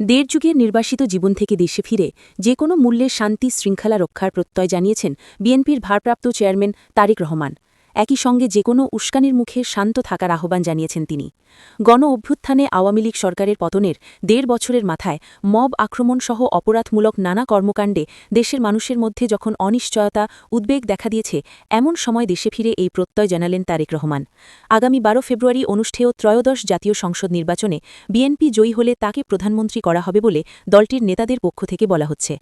দেড় যুগের নির্বাসিত জীবন থেকে দেশে ফিরে যে কোনো মূল্যে শান্তি শৃঙ্খলা রক্ষার প্রত্যয় জানিয়েছেন বিএনপির ভারপ্রাপ্ত চেয়ারম্যান তারিক রহমান। একই সঙ্গে যে কোনো উস্কানির মুখে শান্ত থাকার আহ্বান জানিয়েছেন তিনি। গণ অভ্যুত্থানে আওয়ামী লীগ সরকারের পতনের দেড় বছরের মাথায় মব আক্রমণসহ অপরাধমূলক নানা কর্মকাণ্ডে দেশের মানুষের মধ্যে যখন অনিশ্চয়তা, উদ্বেগ দেখা দিয়েছে, এমন সময় দেশে ফিরে এই প্রত্যয় জানালেন তারেক রহমান। আগামী বারো ফেব্রুয়ারি অনুষ্ঠেয় ত্রয়োদশ জাতীয় সংসদ নির্বাচনে বিএনপি জয়ী হলে তাকে প্রধানমন্ত্রী করা হবে বলে দলটির নেতাদের পক্ষ থেকে বলা হচ্ছে।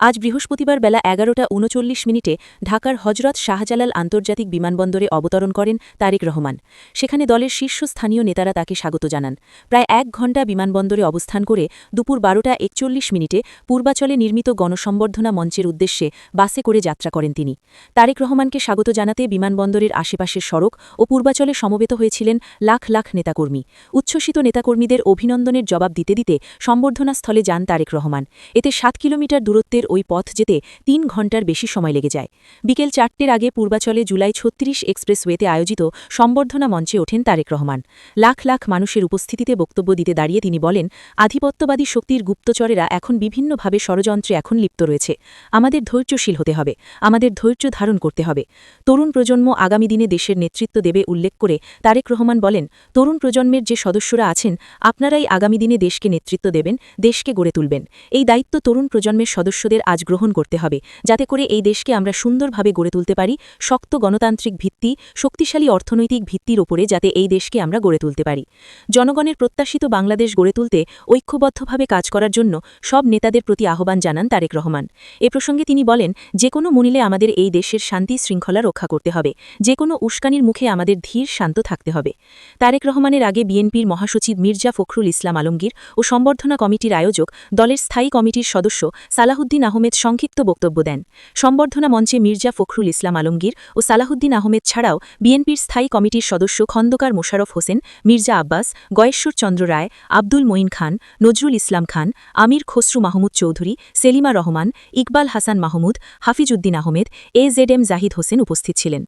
আজ বৃহস্পতিবার বেলা এগারোটা উনচল্লিশ মিনিটে ঢাকার হজরত শাহজালাল আন্তর্জাতিক বিমানবন্দরে অবতরণ করেন তারেক রহমান। সেখানে দলের শীর্ষস্থানীয় নেতারা তাকে স্বাগত জানান। প্রায় এক ঘণ্টা বিমানবন্দরে অবস্থান করে দুপুর বারোটা একচল্লিশ মিনিটে পূর্বাচলে নির্মিত গণসম্বর্ধনা মঞ্চের উদ্দেশ্যে বাসে করে যাত্রা করেন তিনি। তারেক রহমানকে স্বাগত জানাতে বিমানবন্দরের আশেপাশের সড়ক ও পূর্বাচলে সমবেত হয়েছিলেন লাখ লাখ নেতাকর্মী। উচ্ছ্বসিত নেতাকর্মীদের অভিনন্দনের জবাব দিতে দিতে সম্বর্ধনা স্থলে যান তারেক রহমান। এতে সাত কিলোমিটার দূরত্বের ওই পথ যেতে তিন ঘণ্টার বেশি সময় লেগে যায়। বিকেল চারটের আগে পূর্বাচলে জুলাই ছত্রিশ এক্সপ্রেসওয়েতে আয়োজিত সম্বর্ধনা মঞ্চে ওঠেন তারেক রহমান। লাখ লাখ মানুষের উপস্থিতিতে বক্তব্য দিতে দাঁড়িয়ে তিনি বলেন, আধিপত্যবাদী শক্তির গুপ্তচরেরা এখন বিভিন্নভাবে ষড়যন্ত্রে এখন লিপ্ত রয়েছে। আমাদের ধৈর্যশীল হতে হবে, আমাদের ধৈর্য ধারণ করতে হবে। তরুণ প্রজন্ম আগামী দিনে দেশের নেতৃত্ব দেবে উল্লেখ করে তারেক রহমান বলেন, তরুণ প্রজন্মের যে সদস্যরা আছেন, আপনারাই আগামী দিনে দেশকে নেতৃত্ব দেবেন, দেশকে গড়ে তুলবেন। এই দায়িত্ব তরুণ প্রজন্মের সদস্যদের আজ গ্রহণ করতে হবে, যাতে করে এই দেশকে আমরা সুন্দরভাবে গড়ে তুলতে পারি, শক্ত গণতান্ত্রিক ভিত্তি শক্তিশালী অর্থনৈতিক ভিত্তির ওপরে যাতে এই দেশকে আমরা গড়ে তুলতে পারি। জনগণের প্রত্যাশিত বাংলাদেশ গড়ে তুলতে ঐক্যবদ্ধভাবে কাজ করার জন্য সব নেতাদের প্রতি আহ্বান জানান তারেক রহমান। এ প্রসঙ্গে তিনি বলেন, যে কোনো মূল্যে আমাদের এই দেশের শান্তি শৃঙ্খলা রক্ষা করতে হবে। যে কোনো উস্কানির মুখে আমাদের ধীর শান্ত থাকতে হবে। তারেক রহমানের আগে বিএনপির মহাসচিব মির্জা ফখরুল ইসলাম আলমগীর ও সম্বর্ধনা কমিটির আয়োজক দলের স্থায়ী কমিটির সদস্য সালাহুদ্দিন আহমেদ সংক্ষিপ্ত বক্তব্য দেন। সম্বর্ধনা মঞ্চে মির্জা ফখরুল ইসলাম আলমগীর ও সালাহুদ্দিন আহমেদ ছাড়াও বিএনপির স্থায়ী কমিটির সদস্য Khandaker Mosharraf Hossain, Mirza Abbas, Gayeshwar Chandra Roy, Abdul Moyeen Khan, Nazrul Islam Khan, Amir Khasru Mahmud Chowdhury, Selima Rahman, Iqbal Hasan Mahmud Hafiz Uddin Ahmed, A Z M Zahid Hossain উপস্থিত ছিলেন।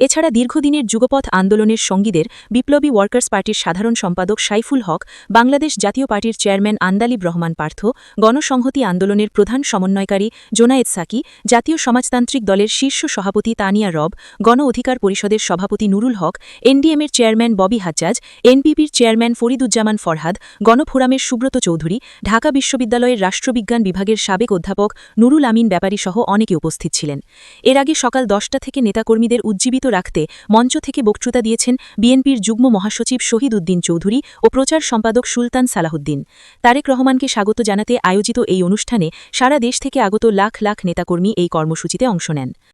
এছাড়া দীর্ঘদিনের যুগপথ আন্দোলনের সঙ্গীদের বিপ্লবী workers পার্টির সাধারণ সম্পাদক সাইফুল হক, বাংলাদেশ জাতীয় পার্টির চেয়ারম্যান আন্দালিব রহমান পার্থ, গণসংহতি আন্দোলনের প্রধান সমন্বয়কারী জোনায়েদ সাকি, জাতীয় সমাজতান্ত্রিক দলের শীর্ষ সভাপতি তানিয়া রব, গণ অধিকার পরিষদের সভাপতি নুরুল হক, এনডিএমের চেয়ারম্যান ববি হাজ্জাজ এনপিপির চেয়ারম্যান ফরিদুজ্জামান ফরহাদ, গণফোরামের সুব্রত চৌধুরী, ঢাকা বিশ্ববিদ্যালয়ের রাষ্ট্রবিজ্ঞান বিভাগের সাবেক অধ্যাপক নুরুল আমিন ব্যাপারী সহ অনেকে উপস্থিত ছিলেন। এর আগে সকাল দশটা থেকে নেতাকর্মীদের উজ্জীবিত রাখতে মঞ্চ থেকে বক্তৃতা দিয়েছেন বিএনপির যুগ্ম মহাসচিব শহীদ উদ্দিন চৌধুরী ও প্রচার সম্পাদক সুলতান সালাহুদ্দিন তারেক রহমানকে স্বাগত জানাতে আয়োজিত এই অনুষ্ঠানে সারা দেশ থেকে আগত লাখ লাখ নেতাকর্মী এই কর্মসূচিতে অংশ নেন